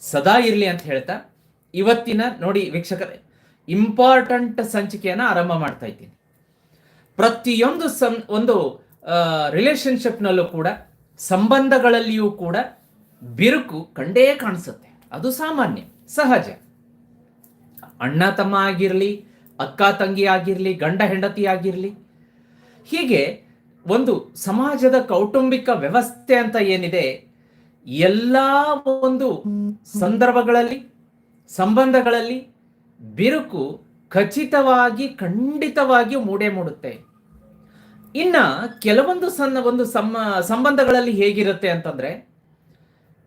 ಸದಾ ಇರಲಿ ಅಂತ ಹೇಳ್ತಾ ಇವತ್ತಿನ ನೋಡಿ ವೀಕ್ಷಕರೇ ಇಂಪಾರ್ಟೆಂಟ್ ಸಂಚಿಕೆಯನ್ನ ಆರಂಭ ಮಾಡ್ತಾ ಇದ್ದೀನಿ. ಪ್ರತಿಯೊಂದು ಸಂ, ಒಂದು ರಿಲೇಶನ್ಶಿಪ್ನಲ್ಲೂ ಕೂಡ, ಸಂಬಂಧಗಳಲ್ಲಿಯೂ ಕೂಡ ಬಿರುಕು ಕಂಡೇ ಕಾಣಿಸುತ್ತೆ. ಅದು ಸಾಮಾನ್ಯ, ಸಹಜ. ಅಣ್ಣ ತಮ್ಮ ಆಗಿರಲಿ, ಅಕ್ಕ ತಂಗಿ ಆಗಿರಲಿ, ಗಂಡ ಹೆಂಡತಿ ಆಗಿರಲಿ, ಹೀಗೆ ಒಂದು ಸಮಾಜದ ಕೌಟುಂಬಿಕ ವ್ಯವಸ್ಥೆ ಅಂತ ಏನಿದೆ ಎಲ್ಲ ಒಂದು ಸಂದರ್ಭಗಳಲ್ಲಿ, ಸಂಬಂಧಗಳಲ್ಲಿ ಬಿರುಕು ಖಚಿತವಾಗಿ, ಖಂಡಿತವಾಗಿಯೂ ಮೂಡೇ ಮೂಡುತ್ತೆ. ಇನ್ನ ಕೆಲವೊಂದು ಸಣ್ಣ ಒಂದು ಸಂಬಂಧಗಳಲ್ಲಿ ಹೇಗಿರುತ್ತೆ ಅಂತಂದ್ರೆ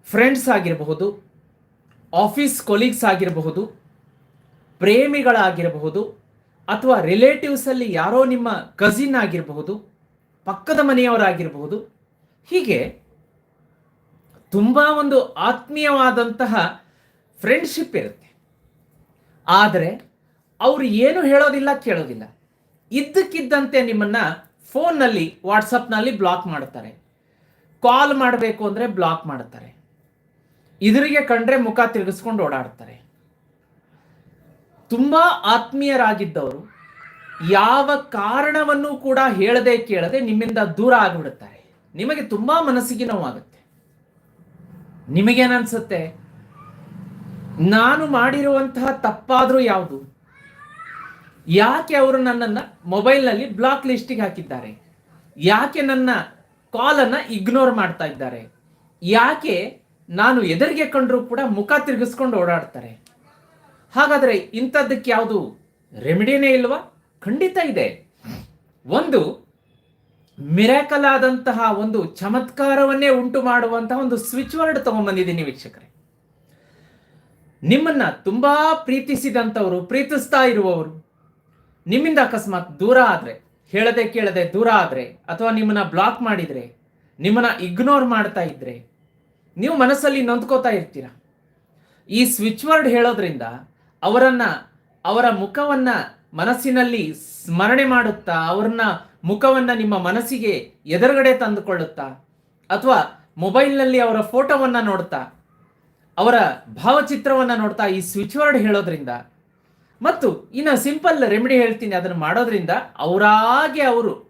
ಫ್ರೆಂಡ್ಸ್ ಆಗಿರಬಹುದು ಆಫೀಸ್ ಕೊಲೀಗ್ಸ್ ಆಗಿರಬಹುದು, ಪ್ರೇಮಿಗಳಾಗಿರಬಹುದು, ಅಥವಾ ರಿಲೇಟಿವ್ಸ್ ಅಲ್ಲಿ ಯಾರೋ ನಿಮ್ಮ ಕಸಿನ್ ಆಗಿರಬಹುದು, ಪಕ್ಕದ ಮನೆಯವರಾಗಿರಬಹುದು, ಹೀಗೆ ತುಂಬಾ ಒಂದು ಆತ್ಮೀಯವಾದಂತಹ ಫ್ರೆಂಡ್ಶಿಪ್ ಇರುತ್ತೆ. ಆದರೆ ಅವರು ಏನು ಹೇಳೋದಿಲ್ಲ, ಕೇಳೋದಿಲ್ಲ. ಇದ್ದಕ್ಕಿದ್ದಂತೆ ನಿಮ್ಮನ್ನ ಫೋನ್ನಲ್ಲಿ, ವಾಟ್ಸಪ್ನಲ್ಲಿ ಬ್ಲಾಕ್ ಮಾಡ್ತಾರೆ ಕಾಲ್ ಮಾಡಬೇಕು ಅಂದರೆ ಬ್ಲಾಕ್ ಮಾಡ್ತಾರೆ ಇದರಿಗೆ ಕಂಡ್ರೆ ಮುಖ ತಿರುಗಿಸ್ಕೊಂಡು ಓಡಾಡ್ತಾರೆ. ತುಂಬ ಆತ್ಮೀಯರಾಗಿದ್ದವರು ಯಾವ ಕಾರಣವನ್ನು ಕೂಡ ಹೇಳದೆ ಕೇಳದೆ ನಿಮ್ಮಿಂದ ದೂರ ಆಗಿಬಿಡುತ್ತಾರೆ. ನಿಮಗೆ ತುಂಬ ಮನಸ್ಸಿಗೆ ನೋವಾಗುತ್ತೆ. ನಿಮಗೇನನ್ಸುತ್ತೆ? ನಾನು ಮಾಡಿರುವಂತಹ ತಪ್ಪಾದರೂ ಯಾವುದು? ಯಾಕೆ ಅವರು ನನ್ನನ್ನು ಮೊಬೈಲ್ನಲ್ಲಿ ಬ್ಲಾಕ್ ಲಿಸ್ಟಿಗೆ ಹಾಕಿದ್ದಾರೆ? ಯಾಕೆ ನನ್ನ ಕಾಲನ್ನು ಇಗ್ನೋರ್ ಮಾಡ್ತಾ ಇದ್ದಾರೆ? ಯಾಕೆ ನಾನು ಎದುರಿಗೆ ಕಂಡರೂ ಕೂಡ ಮುಖ ತಿರುಗಿಸ್ಕೊಂಡು ಓಡಾಡ್ತಾರೆ? ಹಾಗಾದರೆ ಇಂಥದ್ದಕ್ಕೆ ಯಾವುದು ರೆಮಿಡಿನೇ ಇಲ್ವಾ? ಖಂಡಿತ ಇದೆ. ಒಂದು ಮಿರಾಕಲ್ ಆದಂತಹ ಒಂದು ಚಮತ್ಕಾರವನ್ನೇ ಉಂಟು ಮಾಡುವಂತಹ ಒಂದು ಸ್ವಿಚ್ ವರ್ಡ್ ತಗೊಂಡ್ಬಂದಿದ್ದೀನಿ ವೀಕ್ಷಕರೇ. ನಿಮ್ಮನ್ನ ತುಂಬಾ ಪ್ರೀತಿಸಿದಂಥವರು, ಪ್ರೀತಿಸ್ತಾ ಇರುವವರು, ನಿಮ್ಮಿಂದ ಅಕಸ್ಮಾತ್ ದೂರ ಆದ್ರೆ, ಹೇಳದೆ ಕೇಳದೆ ದೂರ ಆದ್ರೆ, ಅಥವಾ ನಿಮ್ಮನ್ನ ಬ್ಲಾಕ್ ಮಾಡಿದ್ರೆ, ನಿಮ್ಮನ್ನ ಇಗ್ನೋರ್ ಮಾಡ್ತಾ ಇದ್ರೆ, ನೀವು ಮನಸ್ಸಲ್ಲಿ ನೊಂದ್ಕೋತಾ ಇರ್ತೀರಾ? ಈ ಸ್ವಿಚ್ ವರ್ಡ್ ಹೇಳೋದ್ರಿಂದ ಅವರನ್ನ, ಅವರ ಮುಖವನ್ನ ಮನಸ್ಸಿನಲ್ಲಿ ಸ್ಮರಣೆ ಮಾಡುತ್ತಾ, ಅವ್ರನ್ನ ಮುಖವನ್ನ ನಿಮ್ಮ ಮನಸ್ಸಿಗೆ ಎದುರುಗಡೆ ತಂದುಕೊಳ್ಳುತ್ತಾ? ಅಥವಾ ಮೊಬೈಲ್ನಲ್ಲಿ ಅವರ ಫೋಟೋವನ್ನ ನೋಡ್ತಾ? ಅವರ ಭಾವಚಿತ್ರವನ್ನ ನೋಡ್ತಾ ಈ ಸ್ವಿಚ್ ವರ್ಡ್ ಹೇಳೋದ್ರಿಂದ? ಮತ್ತು ಇನ್ನು ಸಿಂಪಲ್ ರೆಮಿಡಿ ಹೇಳ್ತೀನಿ, ಅದನ್ನು ಮಾಡೋದ್ರಿಂದ ಅವರಾಗೆ ಅವರು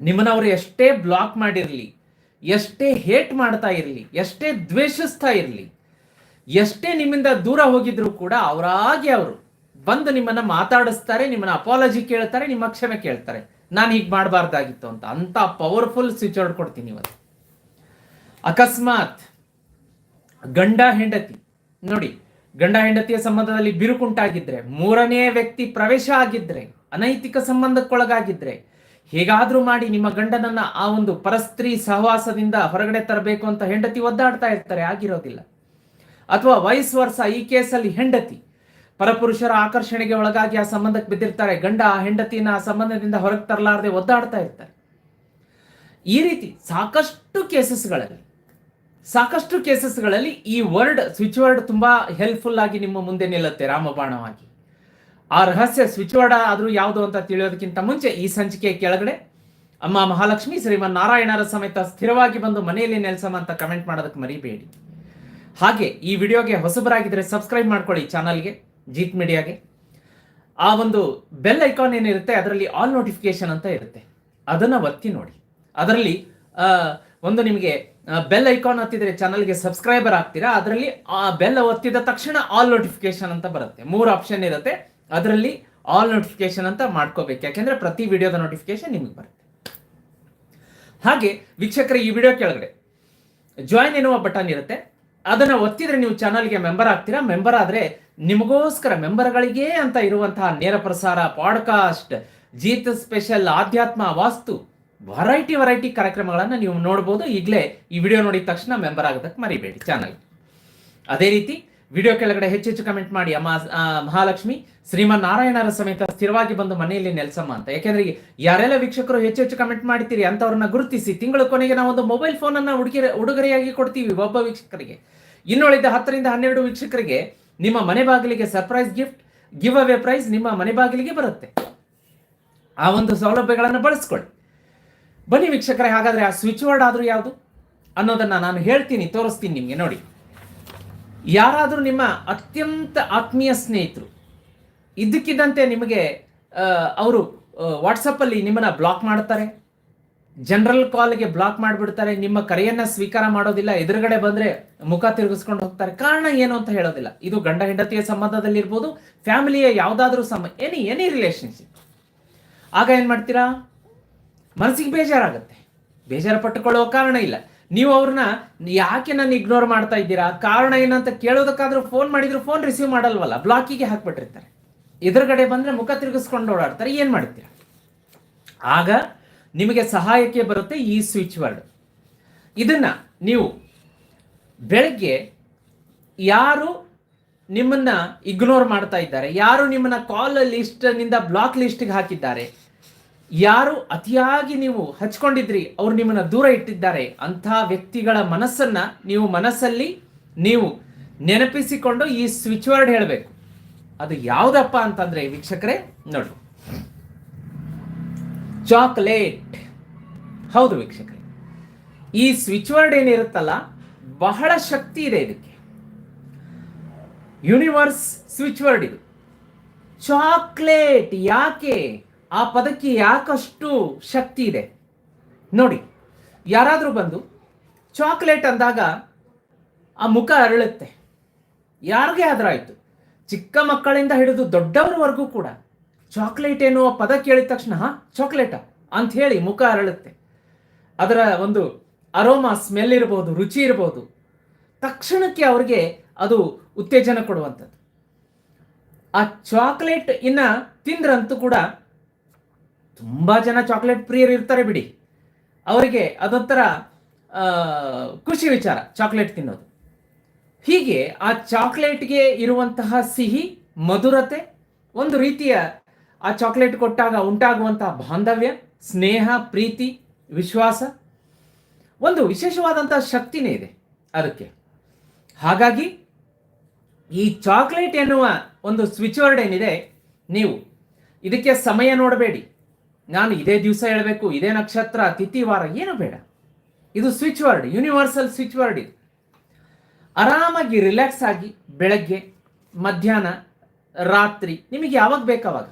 ನಿಮ್ಮನ್ನ ಅವರು ಎಷ್ಟೇ ಬ್ಲಾಕ್ ಮಾಡಿರಲಿ, ಎಷ್ಟೇ ಹೇಟ್ ಮಾಡ್ತಾ ಇರಲಿ, ಎಷ್ಟೇ ದ್ವೇಷಿಸ್ತಾ ಇರಲಿ, ಎಷ್ಟೇ ನಿಮ್ಮಿಂದ ದೂರ ಹೋಗಿದ್ರು ಕೂಡ ಅವರಾಗೆ ಅವರು ಬಂದು ನಿಮ್ಮನ್ನ ಮಾತಾಡಿಸ್ತಾರೆ, ನಿಮ್ಮನ್ನ ಅಪಾಲಜಿ ಕೇಳ್ತಾರೆ, ನಿಮ್ಮ ಕ್ಷಮೆ ಕೇಳ್ತಾರೆ. ನಾನು ಹೀಗೆ ಮಾಡಬಾರ್ದಾಗಿತ್ತು ಅಂತ. ಅಂತ ಪವರ್ಫುಲ್ ಸ್ವಿಚ್ ಔಟ್ ಕೊಡ್ತೀನಿ ಇವತ್ತು ಅಕಸ್ಮಾತ್ ಗಂಡ ಹೆಂಡತಿ, ನೋಡಿ, ಗಂಡ ಹೆಂಡತಿಯ ಸಂಬಂಧದಲ್ಲಿ ಬಿರುಕುಂಟಾಗಿದ್ರೆ, ಮೂರನೇ ವ್ಯಕ್ತಿ ಪ್ರವೇಶ ಆಗಿದ್ರೆ, ಅನೈತಿಕ ಸಂಬಂಧಕ್ಕೊಳಗಾಗಿದ್ರೆ, ಹೇಗಾದ್ರೂ ಮಾಡಿ ನಿಮ್ಮ ಗಂಡನನ್ನ ಆ ಒಂದು ಪರಸ್ತ್ರೀ ಸಹವಾಸದಿಂದ ಹೊರಗಡೆ ತರಬೇಕು ಅಂತ ಹೆಂಡತಿ ಒದ್ದಾಡ್ತಾ ಇರ್ತಾರೆ, ಆಗಿರೋದಿಲ್ಲ. ಅಥವಾ ವಯಸ್ ವರ್ಷ ಈ ಕೇಸಲ್ಲಿ ಹೆಂಡತಿ ಪರಪುರುಷರ ಆಕರ್ಷಣೆಗೆ ಒಳಗಾಗಿ ಆ ಸಂಬಂಧಕ್ಕೆ ಬಿದ್ದಿರ್ತಾರೆ. ಗಂಡ ಆ ಹೆಂಡತಿನ ಆ ಸಂಬಂಧದಿಂದ ಹೊರಗೆ ತರಲಾರದೆ ಒದ್ದಾಡ್ತಾ ಇರ್ತಾರೆ. ಈ ರೀತಿ ಸಾಕಷ್ಟು ಕೇಸಸ್ಗಳಲ್ಲಿ ಸಾಕಷ್ಟು ಕೇಸಸ್ಗಳಲ್ಲಿ ಈ ವರ್ಡ್, ಸ್ವಿಚ್ ವರ್ಡ್ ತುಂಬಾ ಹೆಲ್ಪ್ಫುಲ್ ಆಗಿ ನಿಮ್ಮ ಮುಂದೆ ನಿಲ್ಲುತ್ತೆ ರಾಮಬಾಣವಾಗಿ. ಆ ರಹಸ್ಯ ಸ್ವಿಚ್ ವರ್ಡ್ ಆದರೂ ಯಾವುದು ಅಂತ ತಿಳಿಯೋದಕ್ಕಿಂತ ಮುಂಚೆ ಈ ಸಂಚಿಕೆ ಕೆಳಗಡೆ ಅಮ್ಮ ಮಹಾಲಕ್ಷ್ಮಿ, ಶ್ರೀಮನ್ ನಾರಾಯಣರ ಸಮೇತ ಸ್ಥಿರವಾಗಿ ಬಂದು ಮನೆಯಲ್ಲಿ ನೆಲೆಸಮ ಅಂತ ಕಮೆಂಟ್ ಮಾಡೋದಕ್ಕೆ ಮರಿಬೇಡಿ. ಹಾಗೆ ಈ ವಿಡಿಯೋಗೆ ಹೊಸಬರಾಗಿದ್ದರೆ ಸಬ್ಸ್ಕ್ರೈಬ್ ಮಾಡ್ಕೊಳ್ಳಿ ಚಾನಲ್ಗೆ ಜೀತ್ ಮೀಡಿಯಾಗೆ. ಆ ಒಂದು ಬೆಲ್ ಐಕಾನ್ ಏನಿರುತ್ತೆ, ಅದರಲ್ಲಿ ಆಲ್ ನೋಟಿಫಿಕೇಶನ್ ಅಂತ ಇರುತ್ತೆ. ಅದನ್ನ ಒತ್ತಿ ನೋಡಿ. ಅದರಲ್ಲಿ ಒಂದು ನಿಮಗೆ ಬೆಲ್ ಐಕಾನ್ ಒತ್ತಿದ್ರೆ ಚಾನಲ್ಗೆ ಸಬ್ಸ್ಕ್ರೈಬರ್ ಆಗ್ತೀರಾ, ಅದರಲ್ಲಿ ಆ ಬೆಲ್ ಒತ್ತಿದ ತಕ್ಷಣ ಆಲ್ ನೋಟಿಫಿಕೇಶನ್ ಅಂತ ಬರುತ್ತೆ. ಮೂರು ಆಪ್ಷನ್ ಇರುತ್ತೆ. ಅದರಲ್ಲಿ ಆಲ್ ನೋಟಿಫಿಕೇಶನ್ ಅಂತ ಮಾಡ್ಕೋಬೇಕು. ಯಾಕೆಂದ್ರೆ ಪ್ರತಿ ವಿಡಿಯೋದ ನೋಟಿಫಿಕೇಶನ್ ನಿಮಗೆ ಬರುತ್ತೆ. ಹಾಗೆ, ವೀಕ್ಷಕರ, ಈ ವಿಡಿಯೋ ಕೆಳಗಡೆ. ಜಾಯಿನ್ ಎನ್ನುವ ಬಟನ್ ಇರುತ್ತೆ. ಅದನ್ನ ಒತ್ತಿದ್ರೆ ನೀವು ಚಾನಲ್ಗೆ ಮೆಂಬರ್ ಆಗ್ತೀರಾ? ಮೆಂಬರ್ ಆದ್ರೆ ನಿಮಗೋಸ್ಕರ ಮೆಂಬರ್ಗಳಿಗೆ ಅಂತ ಇರುವಂತಹ ನೇರ ಪ್ರಸಾರ ಪಾಡ್ಕಾಸ್ಟ್ ಜೀತ ಸ್ಪೆಷಲ್ ಆಧ್ಯಾತ್ಮ, ವಾಸ್ತು ವೆರೈಟಿ ವೆರೈಟಿ ಕಾರ್ಯಕ್ರಮಗಳನ್ನು ನೀವು ನೋಡ್ಬೋದು. ಈಗಲೇ ಈ ವಿಡಿಯೋ ನೋಡಿದ ತಕ್ಷಣ ಮೆಂಬರ್ ಆಗೋದಕ್ಕೆ ಮರಿಬೇಡಿ ಚಾನಲ್ ಅದೇ ರೀತಿ ವಿಡಿಯೋ ಕೆಳಗಡೆ ಹೆಚ್ಚು ಹೆಚ್ಚು ಕಮೆಂಟ್ ಮಾಡಿ. ಅಮ್ಮ ಮಹಾಲಕ್ಷ್ಮಿ, ಶ್ರೀಮನ್ ನಾರಾಯಣರ ಸಮೇತ ಸ್ಥಿರವಾಗಿ ಬಂದು ಮನೆಯಲ್ಲಿ ನೆಲೆಸಮ್ಮ ಅಂತ. ಯಾಕೆಂದ್ರೆ ಯಾರೆಲ್ಲ ವೀಕ್ಷಕರು ಹೆಚ್ಚು ಹೆಚ್ಚು ಕಮೆಂಟ್ ಮಾಡ್ತೀರಿ ಅಂತವ್ರನ್ನ ಗುರುತಿಸಿ ತಿಂಗಳ ಕೊನೆಗೆ ನಾವು ಒಂದು ಮೊಬೈಲ್ ಫೋನ್ ಅನ್ನ ಉಡುಗೊರೆ ಉಡುಗೊರೆಯಾಗಿ ಕೊಡ್ತೀವಿ ಒಬ್ಬ ವೀಕ್ಷಕರಿಗೆ. ಇನ್ನುಳಿದ ಹತ್ತರಿಂದ ಹನ್ನೆರಡು ವೀಕ್ಷಕರಿಗೆ ನಿಮ್ಮ ಮನೆ ಬಾಗಿಲಿಗೆ surprise gift give away prize ನಿಮ್ಮ ಮನೆ ಬಾಗಿಲಿಗೆ ಬರುತ್ತೆ. ಆ ಒಂದು ಸೌಲಭ್ಯಗಳನ್ನು ಬಳಸ್ಕೊಳ್ಳಿ. ಬನ್ನಿ ವೀಕ್ಷಕರೇ, ಹಾಗಾದ್ರೆ ಆ ಸ್ವಿಚ್ ವರ್ಡ್ ಆದ್ರೂ ಯಾವುದು? ಅನ್ನೋದನ್ನ ನಾನು ಹೇಳ್ತೀನಿ, ತೋರಿಸ್ತೀನಿ ನಿಮಗೆ ನೋಡಿ. ಯಾರಾದರೂ ನಿಮ್ಮ ಅತ್ಯಂತ ಆತ್ಮೀಯ ಸ್ನೇಹಿತರು ಇದ್ದಕ್ಕಿದ್ದಂತೆ ನಿಮಗೆ ಅವರು ವಾಟ್ಸಪ್ಪಲ್ಲಿ ನಿಮ್ಮನ್ನು ಬ್ಲಾಕ್ ಮಾಡ್ತಾರೆ. ಜನರಲ್ ಕಾಲ್ಗೆ ಬ್ಲಾಕ್ ಮಾಡಿಬಿಡ್ತಾರೆ. ನಿಮ್ಮ ಕರೆಯನ್ನು ಸ್ವೀಕಾರ ಮಾಡೋದಿಲ್ಲ. ಎದುರುಗಡೆ ಬಂದರೆ ಮುಖ ತಿರುಗಿಸ್ಕೊಂಡು ಹೋಗ್ತಾರೆ. ಕಾರಣ ಏನು ಅಂತ ಹೇಳೋದಿಲ್ಲ. ಇದು ಗಂಡ ಹೆಂಡತಿಯ ಸಂಬಂಧದಲ್ಲಿರ್ಬೋದು ಫ್ಯಾಮಿಲಿಯ ಯಾವುದಾದ್ರೂ ಸಮ ಎನಿ ಎನಿ ರಿಲೇಷನ್ಶಿಪ್ ಆಗ ಏನು ಮಾಡ್ತೀರಾ? ಮನಸ್ಸಿಗೆ ಬೇಜಾರಾಗುತ್ತೆ. ಬೇಜಾರು ಪಟ್ಟುಕೊಳ್ಳುವ ಕಾರಣ ಇಲ್ಲ. ನೀವು ಅವ್ರನ್ನ, ಯಾಕೆ ನಾನು ಇಗ್ನೋರ್ ಮಾಡ್ತಾ ಇದ್ದೀರಾ? ಕಾರಣ ಏನಂತ ಕೇಳೋದಕ್ಕಾದ್ರೂ ಫೋನ್ ಮಾಡಿದ್ರು ಫೋನ್ ರಿಸೀವ್ ಮಾಡಲ್ವಲ್ಲ ಬ್ಲಾಕಿಗೆ ಹಾಕ್ಬಿಟ್ಟಿರ್ತಾರೆ. ಎದುರುಗಡೆ ಬಂದ್ರೆ ಮುಖ ತಿರುಗಿಸ್ಕೊಂಡು ಓಡಾಡ್ತಾರೆ, ಏನ್ ಮಾಡ್ತೀರಾ? ಆಗ ನಿಮಗೆ ಸಹಾಯಕ್ಕೆ ಬರುತ್ತೆ ಈ ಸ್ವಿಚ್ ವರ್ಡ್ ಇದನ್ನ ನೀವು ಬೆಳಗ್ಗೆ ಯಾರು ನಿಮ್ಮನ್ನ ಇಗ್ನೋರ್ ಮಾಡ್ತಾ ಇದ್ದಾರೆ, ಯಾರು ನಿಮ್ಮನ್ನ ಕಾಲ್ ಲಿಸ್ಟ್ನಿಂದ ಬ್ಲಾಕ್ ಲಿಸ್ಟ್ಗೆ ಹಾಕಿದ್ದಾರೆ ಯಾರು ಅತಿಯಾಗಿ ನೀವು ಹಚ್ಕೊಂಡಿದ್ರಿ, ಅವ್ರು ನಿಮ್ಮನ್ನ ದೂರ ಇಟ್ಟಿದ್ದಾರೆ ಅಂತ ವ್ಯಕ್ತಿಗಳ ಮನಸ್ಸನ್ನ ನೀವು ಮನಸ್ಸಲ್ಲಿ ನೀವು ನೆನಪಿಸಿಕೊಂಡು ಈ ಸ್ವಿಚ್ ವರ್ಡ್ ಹೇಳಬೇಕು. ಅದು ಯಾವುದಪ್ಪ ಅಂತಂದ್ರೆ ವೀಕ್ಷಕರೇ ನೋಡು ಚಾಕ್ಲೇಟ್. ಹೌದು ವೀಕ್ಷಕರೇ. ಈ ಸ್ವಿಚ್ ವರ್ಡ್ ಏನಿರುತ್ತಲ್ಲ, ಬಹಳ ಶಕ್ತಿ ಇದೆ ಇದಕ್ಕೆ. ಯೂನಿವರ್ಸ್ ಸ್ವಿಚ್ ವರ್ಡ್ ಇದು. ಚಾಕ್ಲೇಟ್ ಯಾಕೆ? ಆ ಪದಕ್ಕೆ ಯಾಕಷ್ಟು ಶಕ್ತಿ ಇದೆ? ನೋಡಿ, ಯಾರಾದರೂ ಬಂದು ಚಾಕ್ಲೇಟ್ ಅಂದಾಗ ಆ ಮುಖ ಅರಳುತ್ತೆ. ಯಾರಿಗೆ ಆದರಾಯಿತು ಚಿಕ್ಕ ಮಕ್ಕಳಿಂದ ಹಿಡಿದು ದೊಡ್ಡವರವರೆಗೂ ಕೂಡ ಚಾಕ್ಲೇಟ್ ಎನ್ನುವ ಪದ ಕೇಳಿದ ತಕ್ಷಣ, ಹಾ, ಚಾಕ್ಲೇಟಾ ಅಂತ ಹೇಳಿ ಮುಖ ಅರಳುತ್ತೆ. ಅದರ ಒಂದು ಅರೋಮಾ ಸ್ಮೆಲ್ ಇರಬಹುದು ರುಚಿ ಇರಬಹುದು ತಕ್ಷಣಕ್ಕೆ ಅವ್ರಿಗೆ ಅದು ಉತ್ತೇಜನ ಕೊಡುವಂಥದ್ದು. ಆ ಚಾಕ್ಲೇಟ್ ಇನ್ನ ತಿಂದ್ರಂತೂ ಕೂಡ ತುಂಬಾ ಜನ ಚಾಕ್ಲೇಟ್ ಪ್ರಿಯರು ಇರ್ತಾರೆ ಬಿಡಿ. ಅವರಿಗೆ ಅದೊಂಥರ ಖುಷಿ ವಿಚಾರ ಚಾಕ್ಲೇಟ್ ತಿನ್ನೋದು. ಹೀಗೆ ಆ ಚಾಕ್ಲೇಟ್ಗೆ ಇರುವಂತಹ ಸಿಹಿ, ಮಧುರತೆ, ಒಂದು ರೀತಿಯ ಆ ಚಾಕ್ಲೇಟ್ ಕೊಟ್ಟಾಗ ಉಂಟಾಗುವಂತಹ ಬಾಂಧವ್ಯ, ಸ್ನೇಹ, ಪ್ರೀತಿ, ವಿಶ್ವಾಸ, ಒಂದು ವಿಶೇಷವಾದಂತಹ ಶಕ್ತಿನೇ ಇದೆ ಅದಕ್ಕೆ. ಹಾಗಾಗಿ ಈ ಚಾಕ್ಲೇಟ್ ಎನ್ನುವ ಒಂದು ಸ್ವಿಚ್ ವರ್ಡ್ ಏನಿದೆ, ನೀವು ಇದಕ್ಕೆ ಸಮಯ ನೋಡಬೇಡಿ. ನಾನು ಇದೇ ದಿವಸ ಹೇಳಬೇಕು, ಇದೇ ನಕ್ಷತ್ರ, ತಿಥಿ, ವಾರ, ಏನು ಬೇಡ. ಇದು switch word universal switch word ಇದು. ಆರಾಮಾಗಿ ರಿಲ್ಯಾಕ್ಸ್ ಆಗಿ ಬೆಳಗ್ಗೆ, ಮಧ್ಯಾಹ್ನ, ರಾತ್ರಿ, ನಿಮಗೆ ಯಾವಾಗ ಬೇಕಾವಾಗ.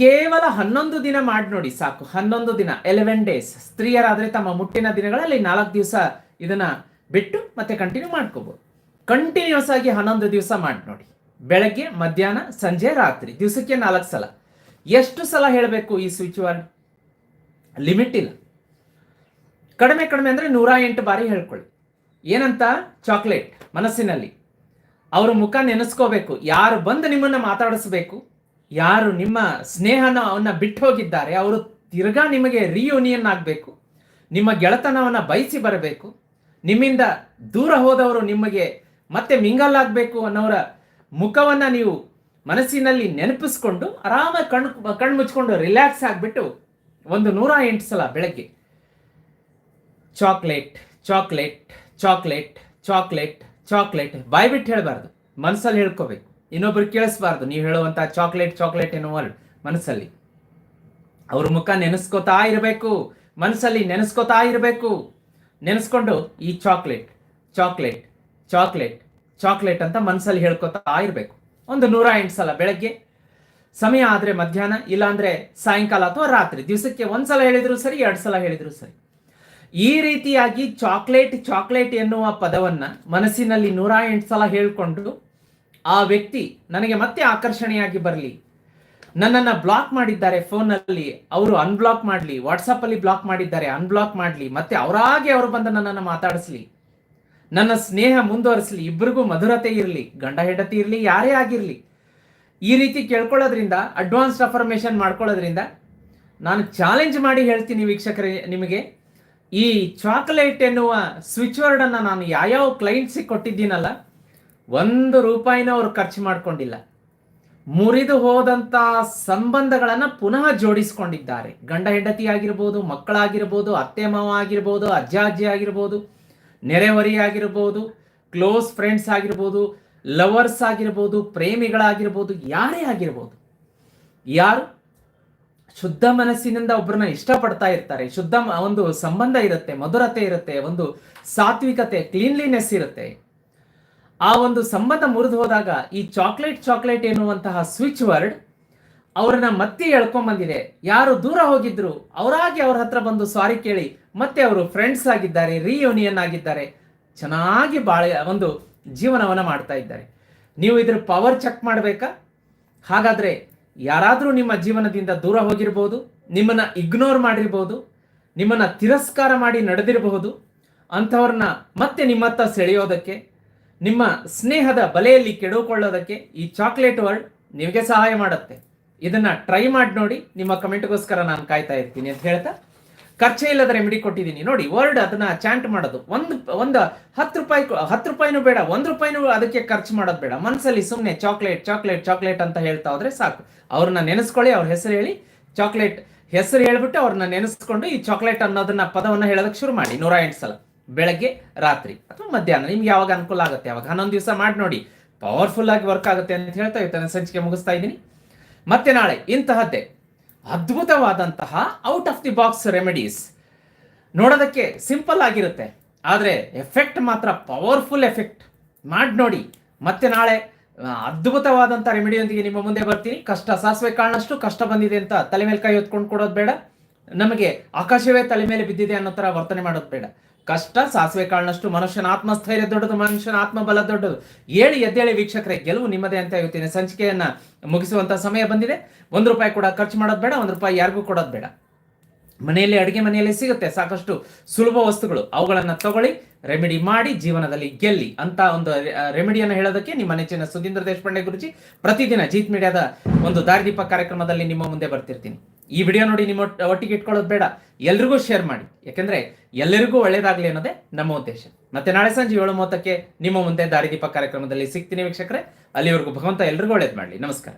ಕೇವಲ ಹನ್ನೊಂದು ದಿನ ಮಾಡಿ ನೋಡಿ ಸಾಕು, ಹನ್ನೊಂದು ದಿನ ಎಲೆವೆನ್ ಡೇಸ್ ಸ್ತ್ರೀಯರಾದರೆ ತಮ್ಮ ಮುಟ್ಟಿನ ದಿನಗಳಲ್ಲಿ ನಾಲ್ಕು ದಿವಸ ಇದನ್ನ ಬಿಟ್ಟು ಮತ್ತೆ ಕಂಟಿನ್ಯೂ ಮಾಡ್ಕೋಬೋದು. ಕಂಟಿನ್ಯೂಸ್ ಆಗಿ ಹನ್ನೊಂದು ದಿವಸ ಮಾಡಿ ನೋಡಿ. ಬೆಳಗ್ಗೆ, ಮಧ್ಯಾಹ್ನ, ಸಂಜೆ, ರಾತ್ರಿ, ದಿವಸಕ್ಕೆ ನಾಲ್ಕು ಸಲ. ಎಷ್ಟು ಸಲ ಹೇಳಬೇಕು ಈ ಸ್ವಿಚ್ ವರ್ಡ್ ಲಿಮಿಟ್ ಇಲ್ಲ. ಕಡಿಮೆ ಕಡಿಮೆ ಅಂದ್ರೆ ನೂರ ಎಂಟು ಬಾರಿ ಹೇಳ್ಕೊಳ್ಳಿ. ಏನಂತ? ಚಾಕ್ಲೇಟ್ ಮನಸ್ಸಿನಲ್ಲಿ. ಅವ್ರ ಮುಖ ನೆನೆಸ್ಕೋಬೇಕು. ಯಾರು ಬಂದು ನಿಮ್ಮನ್ನ ಮಾತಾಡಿಸ್ಬೇಕು? ಯಾರು ನಿಮ್ಮ ಸ್ನೇಹನ ಅವನ್ನ ಬಿಟ್ಟು ಹೋಗಿದ್ದಾರೆ? ಅವರು ತಿರ್ಗಾ ನಿಮಗೆ ರಿಯೂನಿಯನ್ ಆಗಬೇಕು. ನಿಮ್ಮ ಗೆಳತನವನ್ನ ಬಯಸಿ ಬರಬೇಕು. ನಿಮ್ಮಿಂದ ದೂರ ಹೋದವರು ನಿಮಗೆ ಮತ್ತೆ ಮಿಂಗಲ್ ಆಗಬೇಕು ಅನ್ನೋರ ಮುಖವನ್ನ ನೀವು ಮನಸ್ಸಿನಲ್ಲಿ ನೆನಪಿಸ್ಕೊಂಡು ಆರಾಮಾಗಿ ಕಣ್ಣು ಕಣ್ಣು ಮುಚ್ಕೊಂಡು ರಿಲ್ಯಾಕ್ಸ್ ಆಗಿಬಿಟ್ಟು ಒಂದು ನೂರ ಎಂಟು ಸಲ ಬೆಳಗ್ಗೆ chocolate chocolate chocolate chocolate chocolate ಬಾಯ್ಬಿಟ್ಟು ಹೇಳಬಾರ್ದು. ಮನಸ್ಸಲ್ಲಿ ಹೇಳ್ಕೋಬೇಕು. ಇನ್ನೊಬ್ರು ಕೇಳಿಸ್ಬಾರ್ದು. ನೀವು ಹೇಳುವಂಥ ಚಾಕ್ಲೇಟ್ ಚಾಕ್ಲೇಟ್ ಏನೋ ವರ್ಡ್ ಮನಸ್ಸಲ್ಲಿ. ಅವ್ರ ಮುಖ ನೆನೆಸ್ಕೋತಾ ಇರಬೇಕು. ಮನಸ್ಸಲ್ಲಿ ನೆನೆಸ್ಕೋತಾ ಇರಬೇಕು. ನೆನೆಸ್ಕೊಂಡು ಈ ಚಾಕ್ಲೇಟ್ ಚಾಕ್ಲೇಟ್ ಚಾಕ್ಲೇಟ್ ಚಾಕ್ಲೇಟ್ ಅಂತ ಮನಸ್ಸಲ್ಲಿ ಹೇಳ್ಕೊತಾ ಇರಬೇಕು. ಒಂದು ನೂರ ಎಂಟು ಸಲ ಬೆಳಗ್ಗೆ. ಸಮಯ ಆದರೆ ಮಧ್ಯಾಹ್ನ, ಇಲ್ಲಾಂದರೆ ಸಾಯಂಕಾಲ ಅಥವಾ ರಾತ್ರಿ. ದಿವಸಕ್ಕೆ ಒಂದ್ಸಲ ಹೇಳಿದ್ರು ಸರಿ, ಎರಡು ಸಲ ಹೇಳಿದ್ರು ಸರಿ. ಈ ರೀತಿಯಾಗಿ ಚಾಕ್ಲೇಟ್ ಚಾಕ್ಲೇಟ್ ಎನ್ನುವ ಪದವನ್ನ ಮನಸ್ಸಿನಲ್ಲಿ ನೂರ ಎಂಟು ಸಲ ಹೇಳಿಕೊಂಡು ಆ ವ್ಯಕ್ತಿ ನನಗೆ ಮತ್ತೆ ಆಕರ್ಷಣೆಯಾಗಿ ಬರಲಿ. ನನ್ನನ್ನ ಬ್ಲಾಕ್ ಮಾಡಿದ್ದಾರೆ ಫೋನಲ್ಲಿ. ಅವರು ಅನ್ಬ್ಲಾಕ್ ಮಾಡಲಿ, ವಾಟ್ಸಪ್ಪಲ್ಲಿ ಬ್ಲಾಕ್ ಮಾಡಿದ್ದಾರೆ, ಅನ್ಬ್ಲಾಕ್ ಮಾಡಲಿ, ಮತ್ತೆ ಅವರಾಗೆ ಅವರು ಬಂದು ನನ್ನನ್ನು ಮಾತಾಡಿಸ್ಲಿ. ನನ್ನ ಸ್ನೇಹ ಮುಂದುವರಿಸಲಿ ಇಬ್ಬರಿಗೂ ಮಧುರತೆ ಇರಲಿ, ಗಂಡ ಹೆಂಡತಿ ಇರಲಿ, ಯಾರೇ ಆಗಿರಲಿ. ಈ ರೀತಿ ಕೇಳ್ಕೊಳ್ಳೋದ್ರಿಂದ ಅಡ್ವಾನ್ಸ್ಡ್ ಅಫರ್ಮೇಷನ್ ಮಾಡ್ಕೊಳ್ಳೋದ್ರಿಂದ ನಾನು ಚಾಲೆಂಜ್ ಮಾಡಿ ಹೇಳ್ತೀನಿ ವೀಕ್ಷಕರೇ ನಿಮಗೆ. ಈ ಚಾಕ್ಲೇಟ್ ಎನ್ನುವ ಸ್ವಿಚ್ ವರ್ಡ್ ಅನ್ನ ನಾನು ಯಾವ್ಯಾವ ಕ್ಲೈಂಟ್ಸಿಗೆ ಕೊಟ್ಟಿದ್ದೀನಲ್ಲ, ಒಂದು ರೂಪಾಯಿನ ಅವರು ಖರ್ಚು ಮಾಡ್ಕೊಂಡಿಲ್ಲ. ಮುರಿದು ಹೋದಂಥ ಸಂಬಂಧಗಳನ್ನು ಪುನಃ ಜೋಡಿಸ್ಕೊಂಡಿದ್ದಾರೆ. ಗಂಡ ಹೆಂಡತಿ ಆಗಿರ್ಬೋದು, ಮಕ್ಕಳಾಗಿರ್ಬೋದು, ಅತ್ತೆ ಮಾವ ಆಗಿರ್ಬೋದು, ಅಜ್ಜ ಅಜ್ಜಿ ಆಗಿರ್ಬೋದು. ನೆರೆಹೊರೆ ಆಗಿರ್ಬೋದು ಕ್ಲೋಸ್ ಫ್ರೆಂಡ್ಸ್ ಆಗಿರ್ಬೋದು ಲವರ್ಸ್ ಆಗಿರ್ಬೋದು, ಪ್ರೇಮಿಗಳಾಗಿರ್ಬೋದು, ಯಾರೇ ಆಗಿರ್ಬೋದು. ಯಾರು? ಶುದ್ಧ ಮನಸ್ಸಿನಿಂದ ಒಬ್ಬರನ್ನ ಇಷ್ಟಪಡ್ತಾ ಇರ್ತಾರೆ. ಶುದ್ಧ ಒಂದು ಸಂಬಂಧ ಇರುತ್ತೆ, ಮಧುರತೆ ಇರುತ್ತೆ, ಒಂದು ಸಾತ್ವಿಕತೆ ಕ್ಲೀನ್ಲಿನೆಸ್ ಇರುತ್ತೆ. ಆ ಒಂದು ಸಂಬಂಧ ಮುರಿದು ಹೋದಾಗ ಈ ಚಾಕ್ಲೇಟ್ ಚಾಕ್ಲೇಟ್ ಎನ್ನುವಂತಹ ಸ್ವಿಚ್ ವರ್ಡ್ ಅವ್ರನ್ನ ಮತ್ತೆ ಎಳ್ಕೊಂಬಂದಿದೆ ಯಾರು ದೂರ ಹೋಗಿದ್ರು ಅವರಾಗಿ ಅವ್ರ ಹತ್ರ ಬಂದು ಸಾರಿ ಕೇಳಿ ಮತ್ತೆ ಅವರು ಫ್ರೆಂಡ್ಸ್ ಆಗಿದ್ದಾರೆ ರಿಯೂನಿಯನ್ ಆಗಿದ್ದಾರೆ. ಚೆನ್ನಾಗಿ ಬಾಳೆ, ಒಂದು ಜೀವನವನ್ನ ಮಾಡ್ತಾ ಇದ್ದಾರೆ. ನೀವು ಇದ್ರ ಪವರ್ ಚೆಕ್ ಮಾಡಬೇಕಾ? ಹಾಗಾದ್ರೆ ಯಾರಾದರೂ ನಿಮ್ಮ ಜೀವನದಿಂದ ದೂರ ಹೋಗಿರ್ಬೋದು, ನಿಮ್ಮನ್ನ ಇಗ್ನೋರ್ ಮಾಡಿರ್ಬೋದು, ನಿಮ್ಮನ್ನ ತಿರಸ್ಕಾರ ಮಾಡಿ ನಡೆದಿರಬಹುದು, ಅಂಥವ್ರನ್ನ ಮತ್ತೆ ನಿಮ್ಮತ್ತ ಸೆಳೆಯೋದಕ್ಕೆ, ನಿಮ್ಮ ಸ್ನೇಹದ ಬಲೆಯಲ್ಲಿ ಕೆಡುಕೊಳ್ಳೋದಕ್ಕೆ ಈ ಚಾಕ್ಲೇಟ್ ವರ್ಲ್ಡ್ ನಿಮಗೆ ಸಹಾಯ ಮಾಡುತ್ತೆ. ಇದನ್ನ ಟ್ರೈ ಮಾಡಿ ನೋಡಿ, ನಿಮ್ಮ ಕಮೆಂಟ್ಗೋಸ್ಕರ ನಾನು ಕಾಯ್ತಾ ಇರ್ತೀನಿ ಅಂತ ಹೇಳ್ತಾ, ಖರ್ಚೇ ಇಲ್ಲದ ರೆಮಿಡಿ ಕೊಟ್ಟಿದ್ದೀನಿ. ನೋಡಿ ವರ್ಡ್ ಅದನ್ನ ಚಾಂಟ್ ಮಾಡೋದು. ಒಂದು ಒಂದು ಹತ್ತು ರೂಪಾಯಿ ಹತ್ತು ರೂಪಾಯಿನೂ ಬೇಡ, ಒಂದು ರೂಪಾಯಿನೂ ಅದಕ್ಕೆ ಖರ್ಚು ಮಾಡೋದು ಬೇಡ. ಮನಸ್ಸಲ್ಲಿ ಸುಮ್ಮನೆ ಚಾಕ್ಲೇಟ್ ಚಾಕ್ಲೇಟ್ ಚಾಕ್ಲೇಟ್ ಅಂತ ಹೇಳ್ತಾ ಹೋದ್ರೆ ಸಾಕು. ಅವ್ರನ್ನ ನೆನೆಸ್ಕೊಳ್ಳಿ, ಅವ್ರ ಹೆಸರು ಹೇಳಿ. ಚಾಕ್ಲೇಟ್ ಹೆಸರು ಹೇಳ್ಬಿಟ್ಟು ಅವ್ರನ್ನ ನೆನೆಸ್ಕೊಂಡು ಈ ಚಾಕ್ಲೇಟ್ ಅನ್ನೋದನ್ನ ಪದವನ್ನು ಹೇಳೋದಕ್ಕೆ ಶುರು ಮಾಡಿ. ನೂರ ಎಂಟು ಸಲ. ಬೆಳಗ್ಗೆ, ರಾತ್ರಿ ಅಥವಾ ಮಧ್ಯಾಹ್ನ. ನಿಮ್ಗೆ ಯಾವಾಗ ಅನುಕೂಲ ಆಗುತ್ತೆ? ಯಾವಾಗ? ಹನ್ನೊಂದು ದಿವಸ ಮಾಡಿ ನೋಡಿ. ಪವರ್ಫುಲ್ ಆಗಿ ವರ್ಕ್ ಆಗುತ್ತೆ ಅಂತ ಹೇಳ್ತಾ ಇವತ್ತಿನ ಸಂಚಿಕೆ ಮುಗಿಸ್ತಾ ಇದ್ದೀನಿ. ಮತ್ತೆ ನಾಳೆ ಇಂತಹದ್ದೇ ಅದ್ಭುತವಾದಂತಹ out of the box remedies ನೋಡೋದಕ್ಕೆ ಸಿಂಪಲ್ ಆಗಿರುತ್ತೆ, ಆದರೆ ಎಫೆಕ್ಟ್ ಮಾತ್ರ ಪವರ್ಫುಲ್ ಎಫೆಕ್ಟ್ ಮಾಡಿ ನೋಡಿ. ಮತ್ತೆ ನಾಳೆ ಅದ್ಭುತವಾದಂಥ ರೆಮಿಡಿಯೊಂದಿಗೆ ನಿಮ್ಮ ಮುಂದೆ ಬರ್ತೀನಿ. ಕಷ್ಟ ಸಾಸಿವೆ ಕಾಳನಷ್ಟು ಕಷ್ಟ ಬಂದಿದೆ ಅಂತ ತಲೆ ಮೇಲೆ ಕೈ ಹೊತ್ಕೊಂಡು ಕೊಡೋದು ಬೇಡ. ನಮಗೆ ಆಕಾಶವೇ ತಲೆ ಮೇಲೆ ಬಿದ್ದಿದೆ ಅನ್ನೋ ಥರ ವರ್ತನೆ ಮಾಡೋದು ಬೇಡ. ಕಷ್ಟ ಸಾಸಿವೆ ಕಾಳನಷ್ಟು ಮನುಷ್ಯನ ಆತ್ಮಸ್ಥೈರ್ಯ ದೊಡ್ಡದು, ಮನುಷ್ಯನ ಆತ್ಮಬಲ ದೊಡ್ಡದು. ಹೇಳಿ ಎದ್ದೇಳಿ ವೀಕ್ಷಕರೇ, ಗೆಲುವು ನಿಮ್ಮದೇ ಅಂತ ಹೇಳ್ತೀನಿ. ಸಂಚಿಕೆಯನ್ನ ಮುಗಿಸುವಂತ ಸಮಯ ಬಂದಿದೆ. ಒಂದು ರೂಪಾಯಿ ಕೂಡ ಖರ್ಚು ಮಾಡೋದು ಬೇಡ, ಒಂದು ರೂಪಾಯಿ ಯಾರಿಗೂ ಕೊಡೋದು ಬೇಡ. ಮನೆಯಲ್ಲಿ ಅಡುಗೆ ಮನೆಯಲ್ಲಿ ಸಿಗುತ್ತೆ ಸಾಕಷ್ಟು ಸುಲಭ ವಸ್ತುಗಳು. ಅವುಗಳನ್ನು ತಗೊಳ್ಳಿ, ರೆಮಿಡಿ ಮಾಡಿ, ಜೀವನದಲ್ಲಿ ಗೆಲ್ಲಿ ಅಂತ ಒಂದು ರೆಮಿಡಿಯನ್ನು ಹೇಳೋದಕ್ಕೆ ನಿಮ್ಮ ನೆಚ್ಚಿನ ಸುಧೀಂದ್ರ ದೇಶಪಾಂಡೆ ಗುರುಜಿ ಪ್ರತಿದಿನ ಜೀತ್ ಮೀಡಿಯಾದ ಒಂದು ದಾರಿದೀಪ ಕಾರ್ಯಕ್ರಮದಲ್ಲಿ ನಿಮ್ಮ ಮುಂದೆ ಬರ್ತಿರ್ತೀನಿ. ಈ ವಿಡಿಯೋ ನೋಡಿ ನಿಮ್ಮ ಒಟ್ಟಿಗೆ ಇಟ್ಕೊಳ್ಳೋದು ಬೇಡ. ಎಲ್ರಿಗೂ ಶೇರ್ ಮಾಡಿ. ಯಾಕೆಂದ್ರೆ ಎಲ್ಲರಿಗೂ ಒಳ್ಳೇದಾಗಲಿ ಅನ್ನೋದೇ ನಮ್ಮ ಉದ್ದೇಶ. ಮತ್ತೆ ನಾಳೆ ಸಂಜೆ ಏಳು ಮೂವತ್ತಕ್ಕೆ ನಿಮ್ಮ ಮುಂದೆ ದಾರಿದೀಪ ಕಾರ್ಯಕ್ರಮದಲ್ಲಿ ಸಿಗ್ತೀನಿ ವೀಕ್ಷಕರೇ. ಅಲ್ಲಿವರೆಗೂ ಭಗವಂತ ಎಲ್ರಿಗೂ ಒಳ್ಳೇದು ಮಾಡಲಿ. ನಮಸ್ಕಾರ.